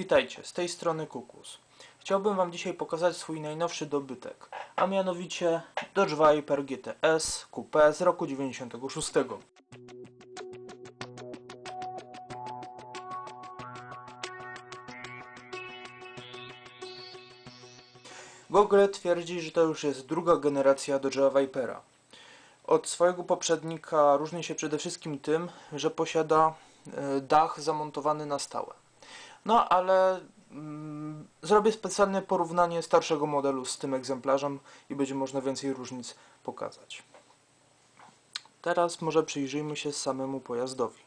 Witajcie, z tej strony Kukus. Chciałbym Wam dzisiaj pokazać swój najnowszy dobytek, a mianowicie Dodge Viper GTS Coupe z roku 96. Google twierdzi, że to już jest druga generacja Dodge'a Vipera. Od swojego poprzednika różni się przede wszystkim tym, że posiada e, dach zamontowany na stałe. No ale mm, zrobię specjalne porównanie starszego modelu z tym egzemplarzem i będzie można więcej różnic pokazać. Teraz może przyjrzyjmy się samemu pojazdowi.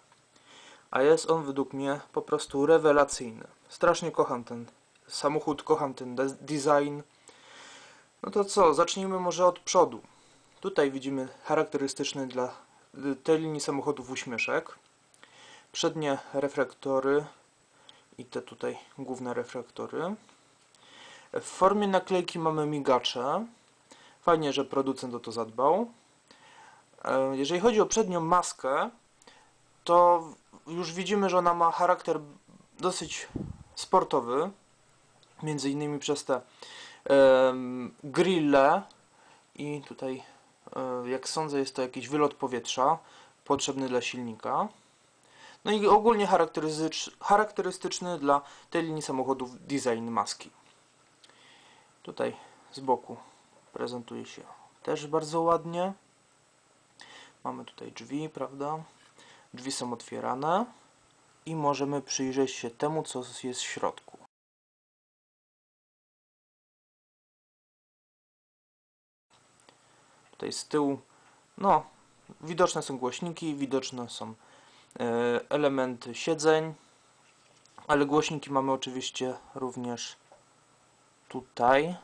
A jest on według mnie po prostu rewelacyjny. Strasznie kocham ten samochód, kocham ten de- design. No to co, zacznijmy może od przodu. Tutaj widzimy charakterystyczny dla y, tej linii samochodów uśmieszek. Przednie reflektory i te tutaj główne reflektory. W formie naklejki mamy migacze. Fajnie, że producent o to zadbał. E, Jeżeli chodzi o przednią maskę, to już widzimy, że ona ma charakter dosyć sportowy. Między innymi przez te em, grille i tutaj, e, jak sądzę, jest to jakiś wylot powietrza potrzebny dla silnika. No i ogólnie charakterystycz, charakterystyczny dla tej linii samochodów design maski. Tutaj z boku prezentuje się też bardzo ładnie. Mamy tutaj drzwi, prawda? Drzwi są otwierane i możemy przyjrzeć się temu, co jest w środku. Tutaj z tyłu, no, widoczne są głośniki, widoczne są elementy siedzeń, ale głośniki mamy oczywiście również tutaj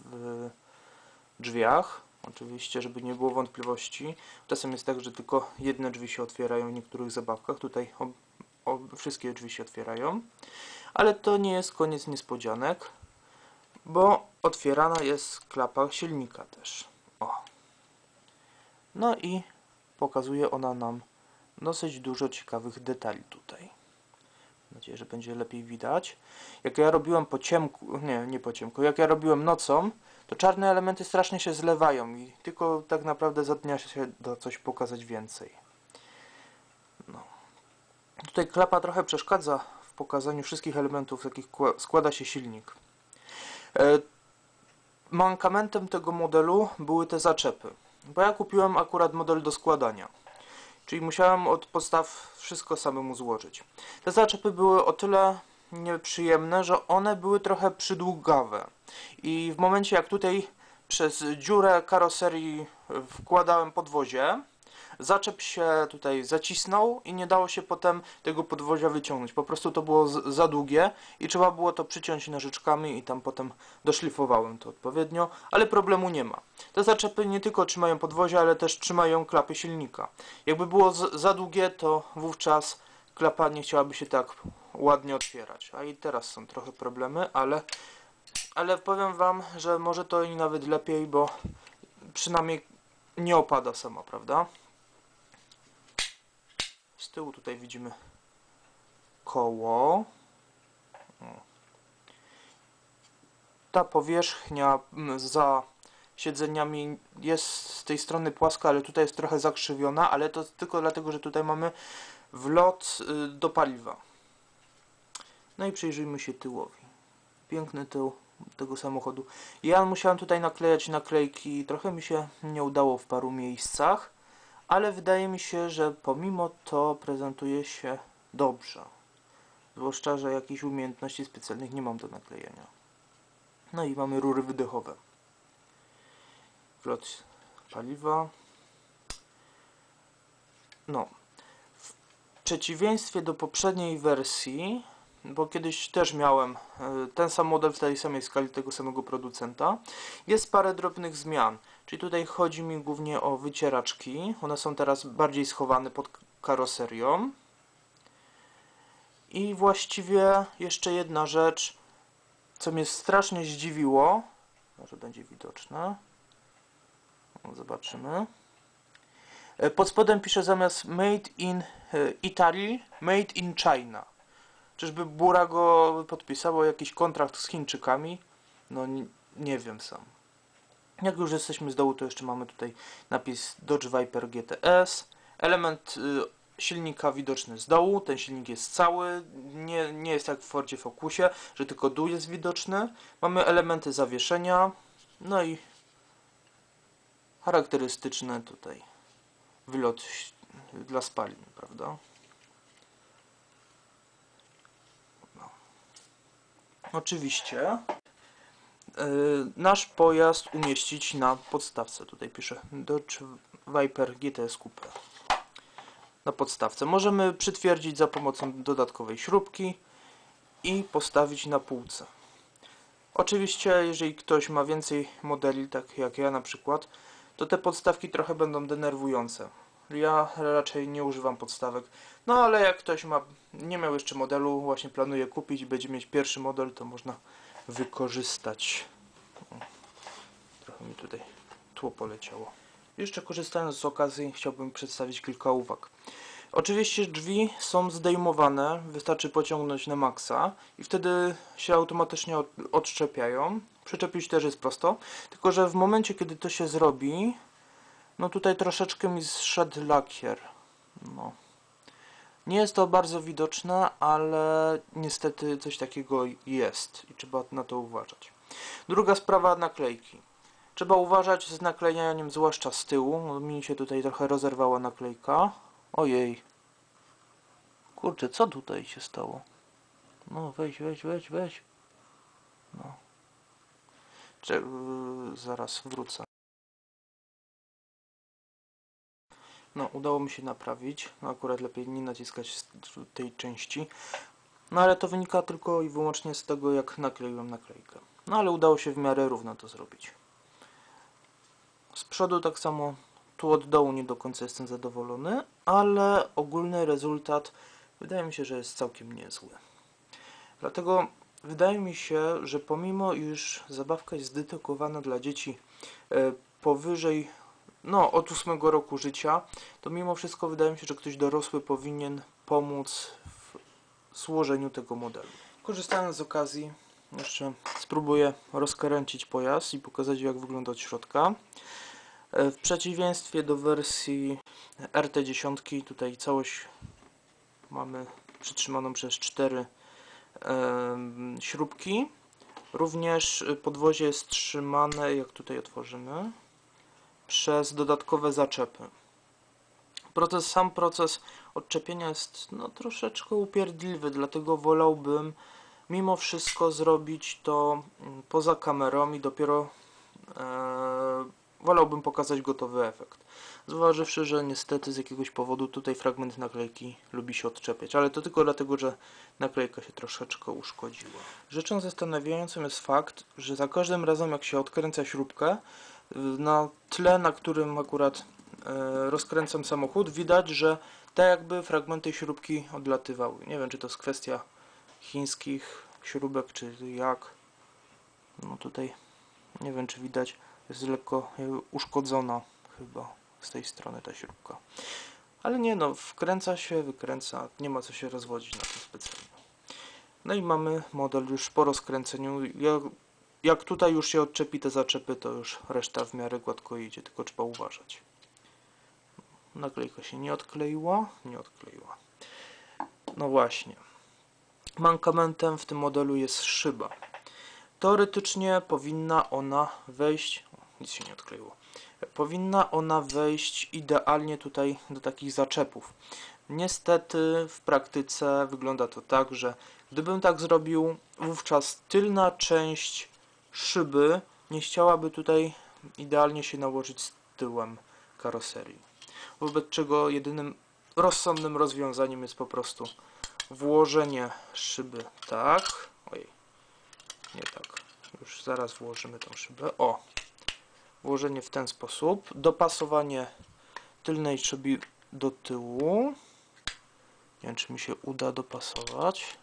w drzwiach. Oczywiście, żeby nie było wątpliwości. Czasem jest tak, że tylko jedne drzwi się otwierają w niektórych zabawkach. Tutaj ob, ob, wszystkie drzwi się otwierają. Ale to nie jest koniec niespodzianek, bo otwierana jest klapa silnika też. O. No i pokazuje ona nam dosyć dużo ciekawych detali tutaj. Mam nadzieję, że będzie lepiej widać. Jak ja robiłem po ciemku, nie, nie po ciemku, jak ja robiłem nocą, to czarne elementy strasznie się zlewają i tylko tak naprawdę za dnia się da coś pokazać więcej. No. Tutaj klapa trochę przeszkadza w pokazaniu wszystkich elementów, z jakich kła- składa się silnik. E, mankamentem tego modelu były te zaczepy, bo ja kupiłem akurat model do składania. Czyli musiałem od podstaw wszystko samemu złożyć. Te zaczepy były o tyle nieprzyjemne, że one były trochę przydługawe. I w momencie jak tutaj przez dziurę karoserii wkładałem podwozie, zaczep się tutaj zacisnął i nie dało się potem tego podwozia wyciągnąć. Po prostu to było za długie i trzeba było to przyciąć nożyczkami i tam potem doszlifowałem to odpowiednio, ale problemu nie ma. Te zaczepy nie tylko trzymają podwozie, ale też trzymają klapy silnika. Jakby było za długie, to wówczas klapa nie chciałaby się tak ładnie otwierać. A i teraz są trochę problemy, ale, ale powiem Wam, że może to i nawet lepiej, bo przynajmniej nie opada sama, prawda? Z tyłu tutaj widzimy koło. Ta powierzchnia za siedzeniami jest z tej strony płaska, ale tutaj jest trochę zakrzywiona, ale to tylko dlatego, że tutaj mamy wlot y, do paliwa. No i przyjrzyjmy się tyłowi. Piękny tył tego samochodu. Ja musiałem tutaj naklejać naklejki, trochę mi się nie udało w paru miejscach, ale wydaje mi się, że pomimo to prezentuje się dobrze. Zwłaszcza, że jakichś umiejętności specjalnych nie mam do naklejenia. No i mamy rury wydechowe. Wlot paliwa. No. W przeciwieństwie do poprzedniej wersji, bo kiedyś też miałem e, ten sam model w tej samej skali tego samego producenta, jest parę drobnych zmian. Czyli tutaj chodzi mi głównie o wycieraczki. One są teraz bardziej schowane pod karoserią. I właściwie jeszcze jedna rzecz, co mnie strasznie zdziwiło. Może będzie widoczne. Zobaczymy. E, Pod spodem pisze zamiast Made in e, Italy, Made in China. Czyżby Burago podpisało jakiś kontrakt z Chińczykami? No nie, nie wiem sam. Jak już jesteśmy z dołu, to jeszcze mamy tutaj napis Dodge Viper GTS. Element y, silnika widoczny z dołu. Ten silnik jest cały. Nie, nie jest jak w Fordzie Focusie, że tylko dół jest widoczny. Mamy elementy zawieszenia. No i charakterystyczne tutaj wylot dla spalin, prawda? Oczywiście y, nasz pojazd umieścić na podstawce. Tutaj piszę Dodge Viper GTS Coupe. Na podstawce. Możemy przytwierdzić za pomocą dodatkowej śrubki i postawić na półce. Oczywiście, jeżeli ktoś ma więcej modeli, tak jak ja na przykład, to te podstawki trochę będą denerwujące. Ja raczej nie używam podstawek. No ale jak ktoś ma, nie miał jeszcze modelu, właśnie planuje kupić będzie mieć pierwszy model, to można wykorzystać. Trochę mi tutaj tło poleciało. Jeszcze korzystając z okazji chciałbym przedstawić kilka uwag. Oczywiście drzwi są zdejmowane, wystarczy pociągnąć na maksa i wtedy się automatycznie od, odszczepiają. Przyczepić też jest prosto, tylko że w momencie kiedy to się zrobi, no tutaj troszeczkę mi zszedł lakier. No. Nie jest to bardzo widoczne, ale niestety coś takiego jest i trzeba na to uważać. Druga sprawa naklejki. Trzeba uważać z naklejaniem, zwłaszcza z tyłu. Mi się tutaj trochę rozerwała naklejka. Ojej. Kurczę, co tutaj się stało? No weź, weź, weź, weź. No. Cze- yy, zaraz wrócę. No, udało mi się naprawić. No, akurat lepiej nie naciskać tej części. No, ale to wynika tylko i wyłącznie z tego, jak nakleiłem naklejkę. No, ale udało się w miarę równo to zrobić. Z przodu tak samo, tu od dołu nie do końca jestem zadowolony, ale ogólny rezultat wydaje mi się, że jest całkiem niezły. Dlatego wydaje mi się, że pomimo iż zabawka jest dedykowana dla dzieci e, powyżej, no od 8 roku życia, to mimo wszystko wydaje mi się, że ktoś dorosły powinien pomóc w złożeniu tego modelu. Korzystając z okazji, jeszcze spróbuję rozkręcić pojazd i pokazać jak wygląda od środka. E, W przeciwieństwie do wersji RT10, tutaj całość mamy przytrzymaną przez cztery śrubki. Również podwozie jest trzymane, jak tutaj otworzymy, przez dodatkowe zaczepy. Proces, sam proces odczepienia jest no, troszeczkę upierdliwy, dlatego wolałbym mimo wszystko zrobić to mm, poza kamerą i dopiero e, wolałbym pokazać gotowy efekt. Zważywszy, że niestety z jakiegoś powodu tutaj fragment naklejki lubi się odczepiać, ale to tylko dlatego, że naklejka się troszeczkę uszkodziła. Rzeczą zastanawiającą jest fakt, że za każdym razem jak się odkręca śrubkę, na tle, na którym akurat e, rozkręcam samochód, widać, że te jakby fragmenty śrubki odlatywały. Nie wiem, czy to jest kwestia chińskich śrubek, czy jak. No tutaj nie wiem, czy widać, jest lekko jakby uszkodzona chyba z tej strony ta śrubka. Ale nie no, wkręca się, wykręca, nie ma co się rozwodzić na tym specjalnie. No i mamy model już po rozkręceniu. Jak, jak tutaj już się odczepi te zaczepy, to już reszta w miarę gładko idzie, tylko trzeba uważać. Naklejka się nie odkleiła, nie odkleiła. No właśnie. Mankamentem w tym modelu jest szyba. Teoretycznie powinna ona wejść. O, nic się nie odkleiło. Powinna ona wejść idealnie tutaj do takich zaczepów. Niestety w praktyce wygląda to tak, że gdybym tak zrobił, wówczas tylna część szyby nie chciałaby tutaj idealnie się nałożyć z tyłem karoserii. Wobec czego jedynym rozsądnym rozwiązaniem jest po prostu włożenie szyby tak. Ojej, nie tak. Już zaraz włożymy tą szybę. O, włożenie w ten sposób. Dopasowanie tylnej szyby do tyłu. Nie wiem, czy mi się uda dopasować.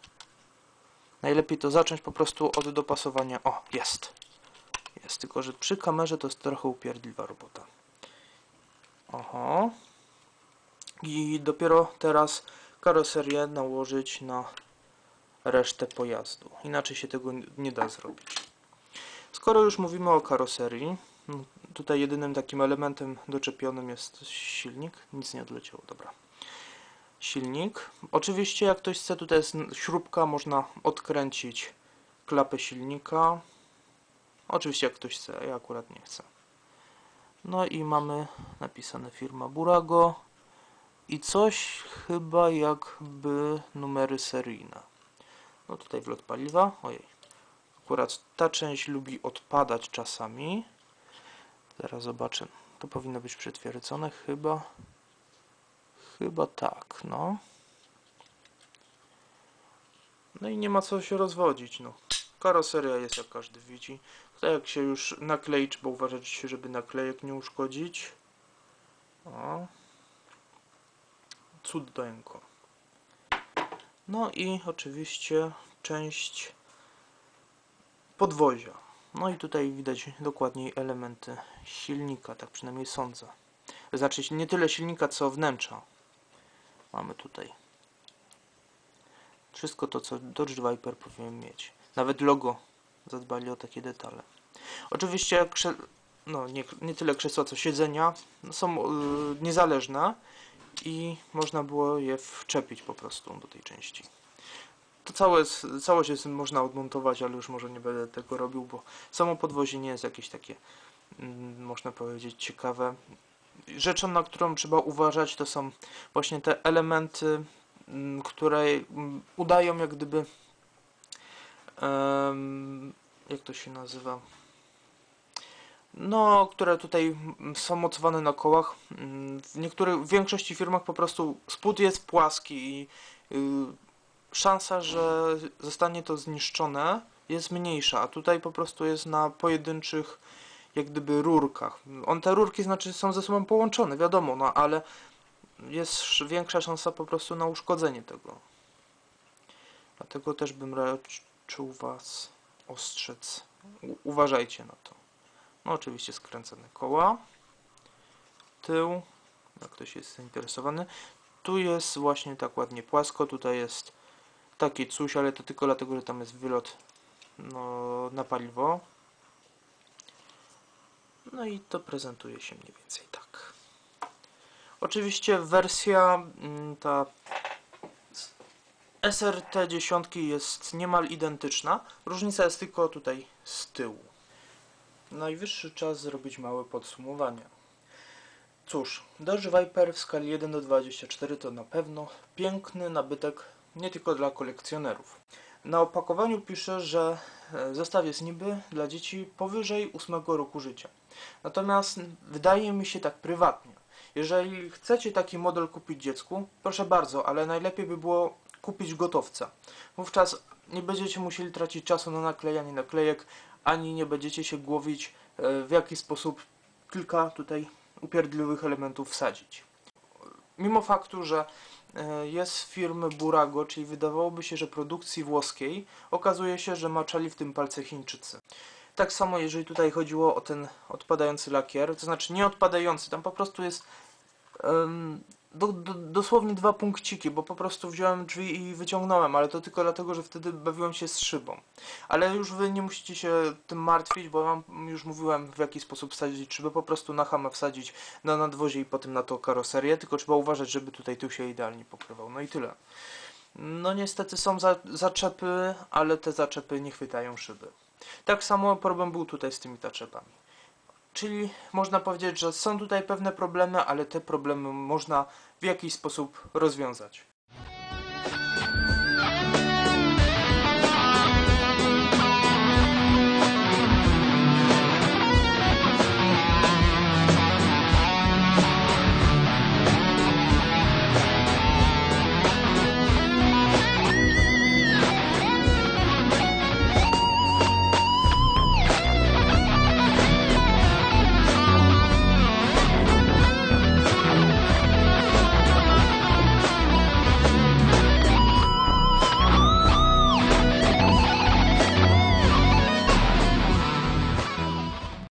Najlepiej to zacząć po prostu od dopasowania. O, jest. Jest, tylko że przy kamerze to jest trochę upierdliwa robota. Oho. I dopiero teraz karoserię nałożyć na resztę pojazdu. Inaczej się tego nie da zrobić. Skoro już mówimy o karoserii, tutaj jedynym takim elementem doczepionym jest silnik. Nic nie odleciało, dobra. Silnik. Oczywiście jak ktoś chce, tutaj jest śrubka, można odkręcić klapę silnika. Oczywiście jak ktoś chce, ja akurat nie chcę. No i mamy napisane firma Burago i coś chyba jakby numery seryjne. No tutaj wlot paliwa, ojej. Akurat ta część lubi odpadać czasami. Zaraz zobaczę. To powinno być przytwierdzone chyba. Chyba tak, no. No i nie ma co się rozwodzić, no. Karoseria jest jak każdy widzi. Tutaj jak się już naklei, trzeba uważać, żeby naklejek nie uszkodzić. O. Cudeńko. No i oczywiście część podwozia. No i tutaj widać dokładniej elementy silnika, tak przynajmniej sądzę. Znaczy nie tyle silnika, co wnętrza. Mamy tutaj. Wszystko to, co Dodge Viper powinien mieć. Nawet logo zadbali o takie detale. Oczywiście krze... no, nie, nie tyle krzesła, co siedzenia no, są yy, niezależne i można było je wczepić po prostu do tej części. To całe, całość jest, można odmontować, ale już może nie będę tego robił, bo samo podwozie nie jest jakieś takie, mm, można powiedzieć, ciekawe. Rzeczą, na którą trzeba uważać, to są właśnie te elementy, mm, które mm, udają jak gdyby, jak to się nazywa, no, które tutaj mm, są mocowane na kołach. W niektórych, w większości firmach po prostu spód jest płaski i y, szansa, że zostanie to zniszczone jest mniejsza, a tutaj po prostu jest na pojedynczych jak gdyby rurkach. On te rurki znaczy są ze sobą połączone, wiadomo, no ale jest sz- większa szansa po prostu na uszkodzenie tego. Dlatego też bym raczył was ostrzec. U- uważajcie na to. No oczywiście skręcone koła. Tył, jak ktoś jest zainteresowany. Tu jest właśnie tak ładnie płasko, tutaj jest takie coś, ale to tylko dlatego, że tam jest wylot no, na paliwo. No i to prezentuje się mniej więcej tak. Oczywiście wersja mm, ta z SRT 10 jest niemal identyczna. Różnica jest tylko tutaj z tyłu. Najwyższy czas zrobić małe podsumowanie. Cóż, Dodge Viper w skali 1 do 24 to na pewno piękny nabytek nie tylko dla kolekcjonerów. Na opakowaniu pisze, że e, zestaw jest niby dla dzieci powyżej 8 roku życia. Natomiast wydaje mi się tak prywatnie. Jeżeli chcecie taki model kupić dziecku, proszę bardzo, ale najlepiej by było kupić gotowca. Wówczas nie będziecie musieli tracić czasu na naklejanie naklejek, ani nie będziecie się głowić e, w jaki sposób kilka tutaj upierdliwych elementów wsadzić. Mimo faktu, że jest z firmy Burago, czyli wydawałoby się, że produkcji włoskiej, okazuje się, że maczali w tym palce Chińczycy. Tak samo jeżeli tutaj chodziło o ten odpadający lakier, to znaczy nie odpadający, tam po prostu jest do, do, dosłownie dwa punkciki, bo po prostu wziąłem drzwi i wyciągnąłem, ale to tylko dlatego, że wtedy bawiłem się z szybą. Ale już wy nie musicie się tym martwić, bo wam już mówiłem w jaki sposób wsadzić szybę, po prostu na hamę wsadzić na nadwozie i potem na to karoserię, tylko trzeba uważać, żeby tutaj tył się idealnie pokrywał. No i tyle. No niestety są za, zaczepy, ale te zaczepy nie chwytają szyby. Tak samo problem był tutaj z tymi zaczepami. Czyli można powiedzieć, że są tutaj pewne problemy, ale te problemy można w jakiś sposób rozwiązać.